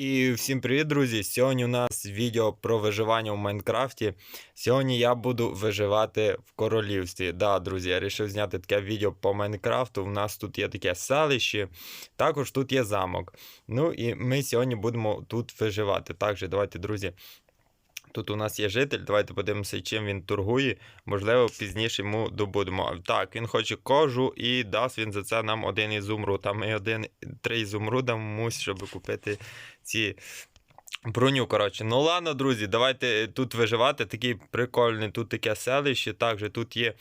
І всім привіт, друзі! Сьогодні у нас відео про виживання в Майнкрафті. Сьогодні я буду виживати в королівстві. Да, друзі, я вирішив зняти таке відео по Майнкрафту. У нас тут є таке селище, також тут є замок. Ну і ми сьогодні будемо тут виживати. Також давайте, друзі. Тут у нас є житель, давайте подивимося, чим він торгує. Можливо, пізніше йому добудемо. Так, він хоче кожу і дасть він за це нам один ізумруд. А ми один три ізумруда мусь, щоб купити ці броню. Коротше, ну ладно, друзі, давайте тут виживати. Такий прикольний, тут таке селище. Також тут є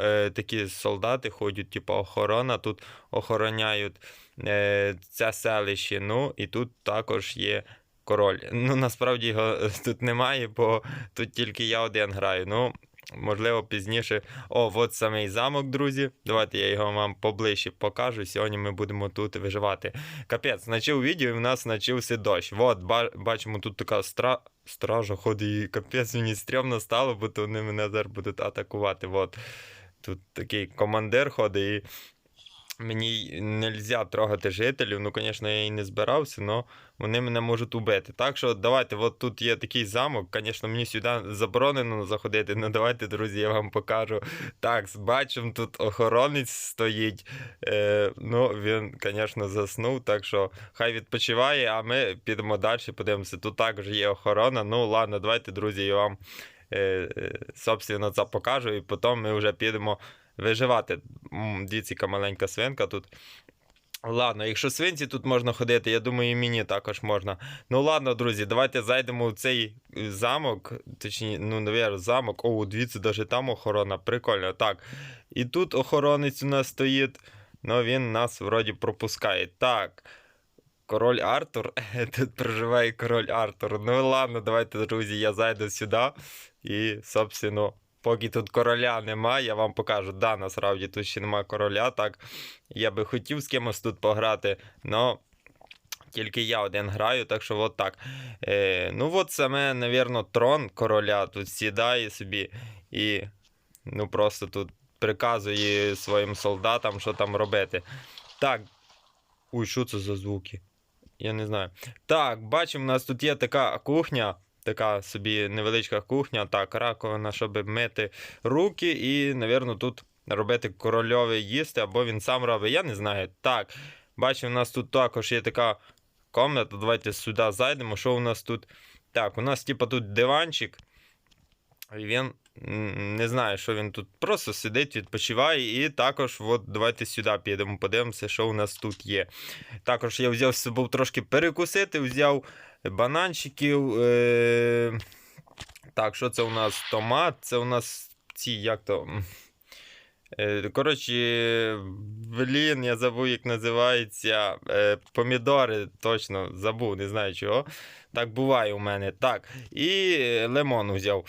е, такі солдати, ходять, типу охорона, тут охороняють е, це селище. Ну і тут також є. Король. Ну, насправді його тут немає, бо тут тільки я один граю. Ну, можливо, пізніше. О, от самий замок, друзі. Давайте я його вам поближче покажу. Сьогодні ми будемо тут виживати. Капець, начав відео і в нас почався дощ. От, бачимо, тут така стра... стража ходить, і капець мені стрьомно стало, бо то вони мене зараз будуть атакувати. От. Тут такий командир ходить і. Мені не можна трогати жителів, ну, звісно, я і не збирався, але вони мене можуть убити. Так що давайте, от тут є такий замок. Звісно, мені сюди заборонено заходити. Ну давайте, друзі, я вам покажу. Так, бачимо, тут охоронець стоїть. Е, ну, він, звісно, заснув, так що хай відпочиває, а ми підемо далі, подивимося. Тут також є охорона. Ну, ладно, давайте, друзі, я вам е, е, собственно, це покажу, і потім ми вже підемо виживати. Дивіться, маленька свинка тут. Ладно, якщо свинці тут можна ходити, я думаю, і мені також можна. Ну ладно, друзі, давайте зайдемо в цей замок. Точніше, ну, навірно, замок. О, дивіться, навіть там охорона. Прикольно. Так. І тут охоронець у нас стоїть. Ну, він нас вроді пропускає. Так. Король Артур. Тут проживає король Артур. Ну ладно, давайте, друзі, я зайду сюди. І, собственно, поки тут короля немає, я вам покажу. Да, насправді тут ще немає короля. Так, я би хотів з кимось тут пограти, але тільки я один граю, так що от так. Е, ну, от саме, навірно, трон короля тут сідає собі і ну, просто тут приказує своїм солдатам, що там робити. Так. Ой, що це за звуки? Я не знаю. Так, бачимо, у нас тут є така кухня. Така собі невеличка кухня, так, раковина, щоб мити руки, і, напевно, тут робити корольове їсти, або він сам робить. Я не знаю. Так, бачимо, у нас тут також є така комната. Давайте сюди зайдемо. Що у нас тут? Так, у нас, типу, тут диванчик. І він не знаю, що він тут просто сидить, відпочиває. І також, от давайте сюди підемо, подивимося, що у нас тут є. Також я взяв з собою трошки перекусити, взяв бананчиків. Е... Так, що це у нас? Томат, це у нас ці як то. Е, Коротше, блін, я забув, як називається. Е, помідори, точно забув, не знаю чого. Так буває у мене. Так. І лимон взяв.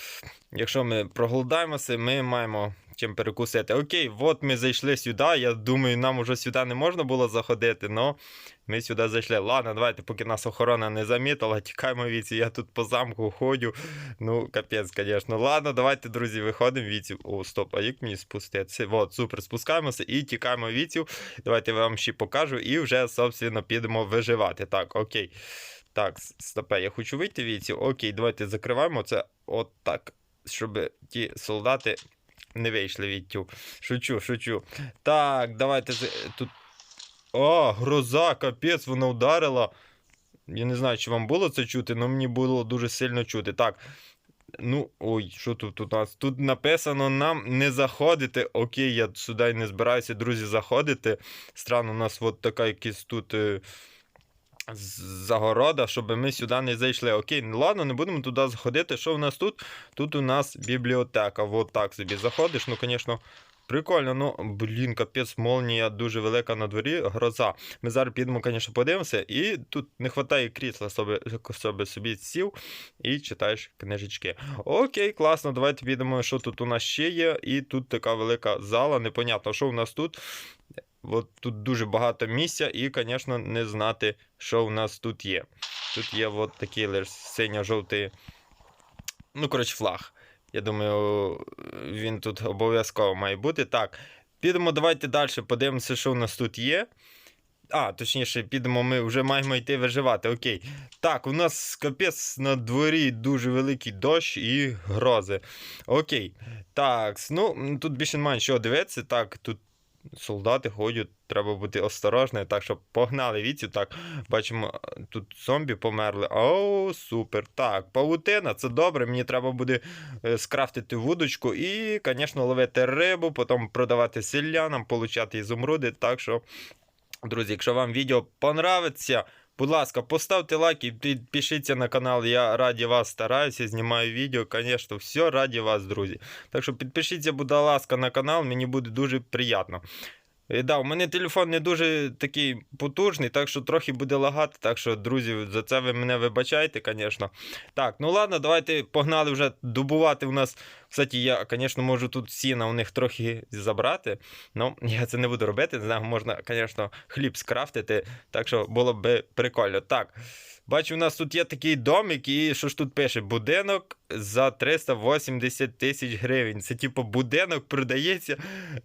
Якщо ми проголодаємося, ми маємо чим перекусити. Окей, от ми зайшли сюди. Я думаю, нам уже сюди не можна було заходити, але ми сюди зайшли. Ладно, давайте, поки нас охорона не замітила, тікаємо віці. Я тут по замку ходю. Ну, капець, звісно. Ладно, давайте, друзі, виходимо віці. О, стоп, а як мені спуститися? От, супер, спускаємося і тікаємо віців. Давайте я вам ще покажу і вже, собственно, підемо виживати. Так, окей. Так, стопе, я хочу вийти віці. Окей, давайте закриваємо це от так, щоб ті солдати не вийшли відтю. Шучу, шучу. Так, давайте тут. О, гроза, капець, вона вдарила. Я не знаю, чи вам було це чути, але мені було дуже сильно чути. Так. Ну, ой, що тут у нас? Тут написано нам не заходити. Окей, я сюди не збираюся, друзі, заходити. Странно, у нас от така якась тут. Загорода, щоб ми сюди не зайшли. Окей, ну ладно, не будемо туди заходити. Що в нас тут? Тут у нас бібліотека. Вот так собі заходиш. Ну, звісно, прикольно. Ну, блін, капець, молнія дуже велика на дворі, гроза. Ми зараз підемо, звісно, подивимося. І тут не вистачає крісла, щоб, щоб собі сів і читаєш книжечки. Окей, класно, давайте підемо, що тут у нас ще є. І тут така велика зала. Непонятно, що у нас тут. От тут дуже багато місця, і, звісно, не знати, що у нас тут є. Тут є от такий лише синьо-жовтий, ну, коротше, флаг. Я думаю, він тут обов'язково має бути. Так, підемо, давайте далі, подивимося, що у нас тут є. А, точніше, підемо, ми вже маємо йти виживати. Окей. Так, у нас капець на дворі дуже великий дощ і грози. Окей. Так, ну тут більше немає що дивитися. Так, тут солдати ходять, треба бути осторожними, Так щоб погнали віці. Так, бачимо, тут зомбі померли. О, супер. Так, павутина, це добре. Мені треба буде е, скрафтити вудочку і, звісно, ловити рибу, потім продавати селянам, получати ізумруди. Так що, друзі, якщо вам відео понравиться. Будь ласка, поставте лайк і підпишіться на канал. Я раді вас стараюся, знімаю відео, звісно, все раді вас, друзі. Так що підпишіться, будь ласка, на канал, мені буде дуже приємно. І да, у мене телефон не дуже такий потужний, так що трохи буде лагати. Так що, друзі, за це ви мене вибачайте, звісно. Так, ну ладно, давайте погнали вже добувати у нас. Кстати, я, звісно, можу тут сіна у них трохи забрати. Ну, я це не буду робити. Не знаю, можна, звісно, хліб скрафтити. Так що було б прикольно. Так. Бачу, у нас тут є такий домик, і що ж тут пише? Будинок за 380 тисяч гривень. Це типу будинок продається.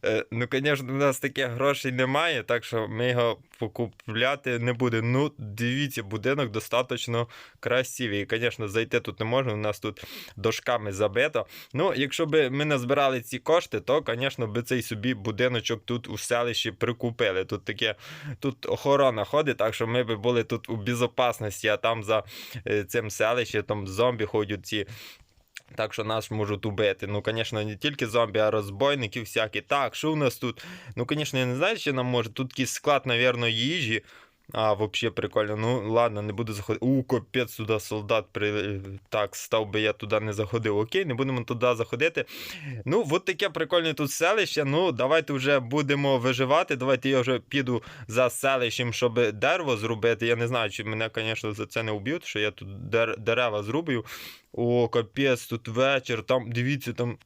Е, ну, звісно, у нас таких грошей немає, так що ми його покупляти не будемо. Ну, дивіться, будинок достатньо красивий. І, звісно, зайти тут не можна. У нас тут дошками забито. Ну, якщо б ми назбирали ці кошти, то, звісно, би цей собі будиночок тут у селищі прикупили. Тут таке, тут охорона ходить, так що ми би були тут у безпечності, а там за е, цим селищем там зомбі ходять ці. Так що нас можуть убити. Ну, звісно, не тільки зомбі, а розбойники всякі. Так, що у нас тут? Ну, звісно, я не знаю, що нам може. Тут якийсь склад, напевно, їжі. А, взагалі прикольно. Ну, ладно, не буду заходити. У, капець, туди солдат при... Так, став би я туди не заходив. Окей, не будемо туди заходити. Ну, от таке прикольне тут селище. Ну, давайте вже будемо виживати. Давайте я вже піду за селищем, щоб дерево зробити. Я не знаю, чи мене, звісно, за це не вб'ють, що я тут дер- дерева зрубаю. О, капець, тут вечір, там, дивіться, там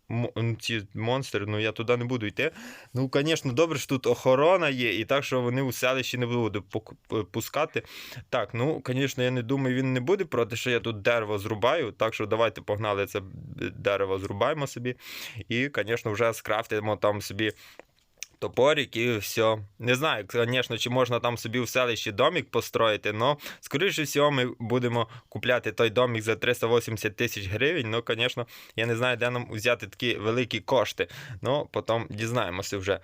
ці монстри, ну я туди не буду йти. Ну, звісно, добре, що тут охорона є, і так, що вони у селищі не будуть е, пускати. Так, ну, звісно, я не думаю, він не буде проти, що я тут дерево зрубаю. Так що давайте погнали це дерево, зрубаємо собі. І, звісно, вже скрафтимо там собі. Топорик і все. Не знаю, звісно, чи можна там собі в селищі домик построїти, але, скоріше всього, ми будемо купляти той домик за 380 тисяч гривень. Ну, звісно, я не знаю, де нам взяти такі великі кошти. Ну, потім дізнаємося вже.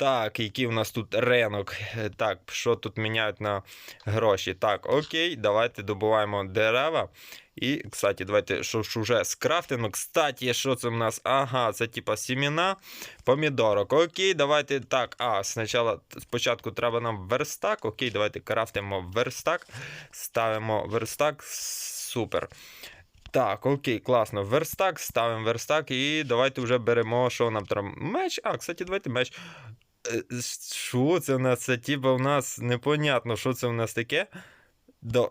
Так, який у нас тут ринок. Е, Так, що тут міняють на гроші? Так, окей, давайте добуваємо дерева. І, кстати, давайте що ж уже скрафтимо. Кстати, що це в нас? Ага, це типа сімена помідорок. Окей, давайте так. А, спочатку, спочатку треба нам верстак. Окей, давайте крафтимо верстак. Ставимо верстак. Супер. Так, окей, класно. Верстак, ставимо верстак і давайте вже беремо, що нам треба. Меч. А, кстати, давайте меч. Е, Що це в нас? Це типа в нас непонятно, що це в нас таке. До,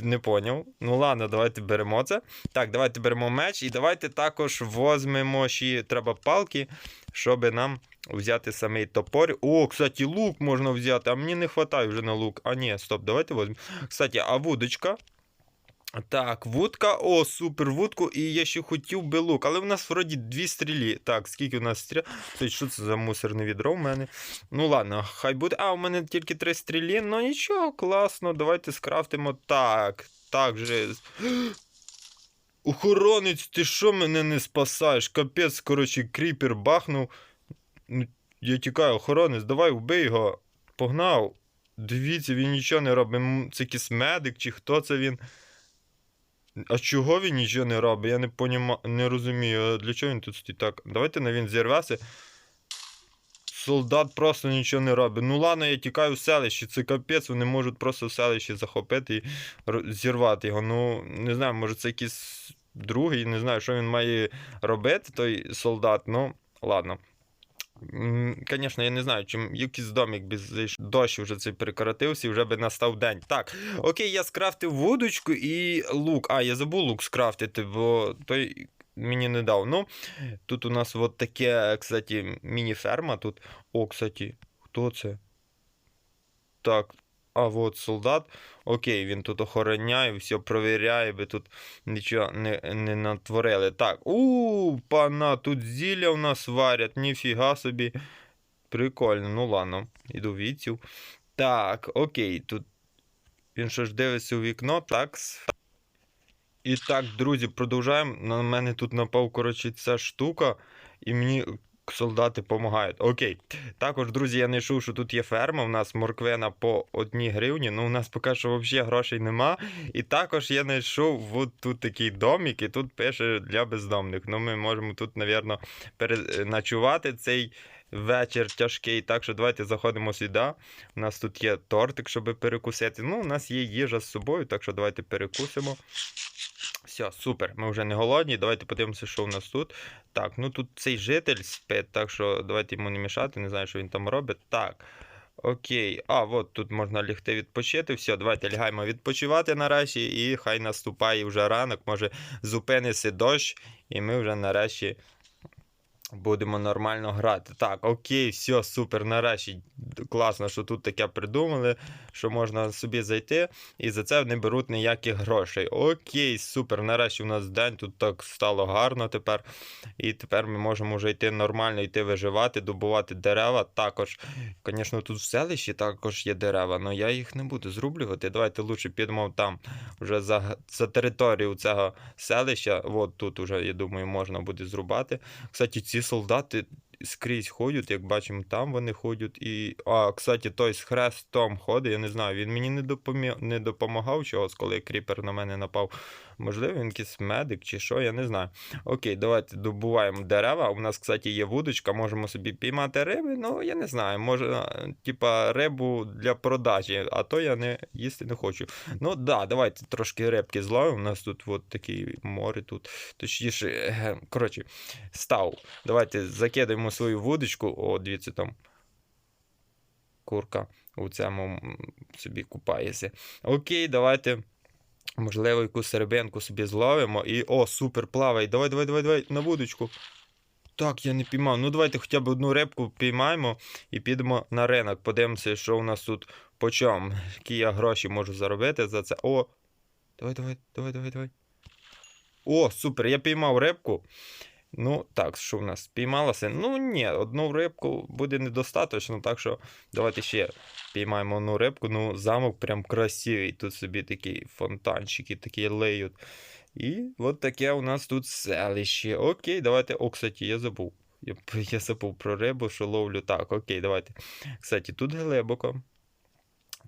не поняв. Ну ладно, давайте беремо це. Так, давайте беремо меч і давайте також возьмемо ще треба палки, щоб нам взяти самий топор. О, кстати, лук можна взяти, а мені не вистачає вже на лук. А ні, стоп, давайте возьмемо. Кстати, а вудочка. Так, вудка, о, супер, вудку, і я ще хотів би лук, але в нас вроді дві стрілі. Так, скільки у нас стріл? Тобто, що це за мусорне відро в мене? Ну ладно, хай буде. А, у мене тільки три стрілі, ну нічого, класно, давайте скрафтимо так. Так же. Охоронець, ти що мене не спасаєш? Капець, коротше, кріпер бахнув. Ну, я тікаю, охоронець, давай вбий його. Погнав. Дивіться, він нічого не робить. Це якийсь медик чи хто це він? А чого він нічого не робить? Я не поніма... не розумію, для чого він тут стоїть. Так, давайте на він зірвеся. Солдат просто нічого не робить. Ну ладно, я тікаю в селище, це капець, вони можуть просто в селищі захопити і зірвати його. Ну, не знаю, може це якийсь другий, не знаю, що він має робити, той солдат, ну, ладно. Звісно, я не знаю, чим якийсь домик без. Дощ вже цей прекратився і вже би настав день. Так, окей, я скрафтив вудочку і лук. А, я забув лук скрафтити, бо той мені не дав. Ну, тут у нас от таке, кстати, міні-ферма. Тут. О, кстати, хто це? Так. А от солдат. Окей, він тут охороняє, все провіряє, би тут нічого не, не натворили. Так, у пана, тут зілля у нас варять, ніфіга собі. Прикольно, ну ладно, іду віцю. Так, окей, тут він що ж дивиться у вікно, так. І так, друзі, продовжаємо. На мене тут напав, коротше, ця штука, і мені солдати допомагають. Окей. Також, друзі, я знайшов, що тут є ферма. У нас морквина по одній гривні. Ну, у нас поки що взагалі грошей нема. І також я знайшов тут такий домик, і тут пише для бездомних. Ну, ми можемо тут, напевно, переночувати цей. Вечір тяжкий, так що давайте заходимо сюди. У нас тут є тортик, щоб перекусити. Ну, у нас є їжа з собою, так що давайте перекусимо. Все, супер. Ми вже не голодні. Давайте подивимося, що у нас тут. Так, ну тут цей житель спить, так що давайте йому не мішати, не знаю, що він там робить. Так. Окей, а от тут можна лягти відпочити. Все, давайте лягаємо відпочивати нарешті, і хай наступає вже ранок, може зупиниться дощ, і ми вже нарешті будемо нормально грати. Так, окей, все, супер, нарешті. Класно, що тут таке придумали, що можна собі зайти, і за це не беруть ніяких грошей. Окей, супер. Нарешті у нас день, тут так стало гарно тепер. І тепер ми можемо вже йти нормально, йти виживати, добувати дерева. Також, звісно, тут в селищі також є дерева, але я їх не буду зрублювати. Давайте лучше підемо там, вже за, за територію цього селища. От тут вже, я думаю, можна буде зрубати. Кстати, ці солдати скрізь ходять, як бачимо, там вони ходять. І. А, кстати, той з хрестом ходить, я не знаю, він мені не, допомі... не допомагав чогось, коли кріпер на мене напав. Можливо, він якийсь медик чи що, я не знаю. Окей, давайте добуваємо дерева. У нас, кстати, є вудочка, можемо собі піймати риби. Ну, я не знаю, може, типа рибу для продажі, а то я не їсти не хочу. Ну да, давайте трошки рибки зловимо. У нас тут от такі море тут. Точніше, коротше, став. Давайте закидаємо свою вудочку. О, дивіться там. Курка у цьому собі купається. Окей, давайте. Можливо, якусь рибинку собі зловимо. І. О, супер, плавай. Давай, давай, давай, давай, на вудочку. Так, я не піймав. Ну, давайте хоча б одну рибку піймаємо і підемо на ринок. Подивимося, що у нас тут по чому. Які я гроші можу заробити за це. О! Давай, давай, давай, давай, давай. О, супер, я піймав рибку. Ну, так, що в нас? Піймалося? Ну, ні, одну рибку буде недостатньо, так що давайте ще піймаємо одну рибку. Ну, замок прям красивий. Тут собі такі фонтанчики такі леють. І от таке у нас тут селище. Окей, давайте. О, кстати, я забув. Я, я забув про рибу, що ловлю. Так, окей, давайте. Кстати, тут глибоко.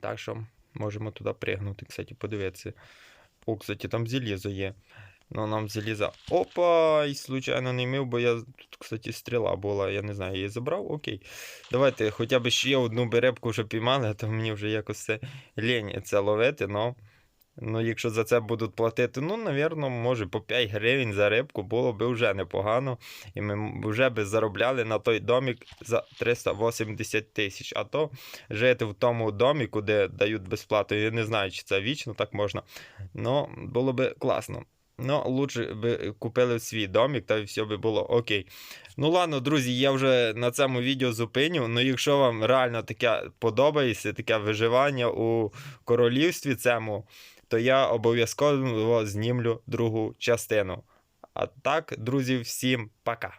Так що можемо туди пригнути, кстати, подивитися. О, кстати, там залізо є. Ну, нам заліза. Опа! І случайно не мив, бо я тут, кстати, стріла була. Я не знаю, її забрав. Окей. Давайте хоча б ще одну беребку вже піймали, а то мені вже якось це лінь це ловити, но. Ну, якщо за це будуть платити, ну, навірно, може по 5 гривень за рибку було б вже непогано. І ми вже би заробляли на той домік за 380 тисяч. А то жити в тому доміку, де дають безплату, я не знаю, чи це вічно так можна. Ну, було би класно. Ну, лучше би купили свій домик, та все би було окей. Ну ладно, друзі, я вже на цьому відео зупиню. Ну, якщо вам реально таке подобається, таке виживання у королівстві цьому, то я обов'язково знімлю другу частину. А так, друзі, всім пока.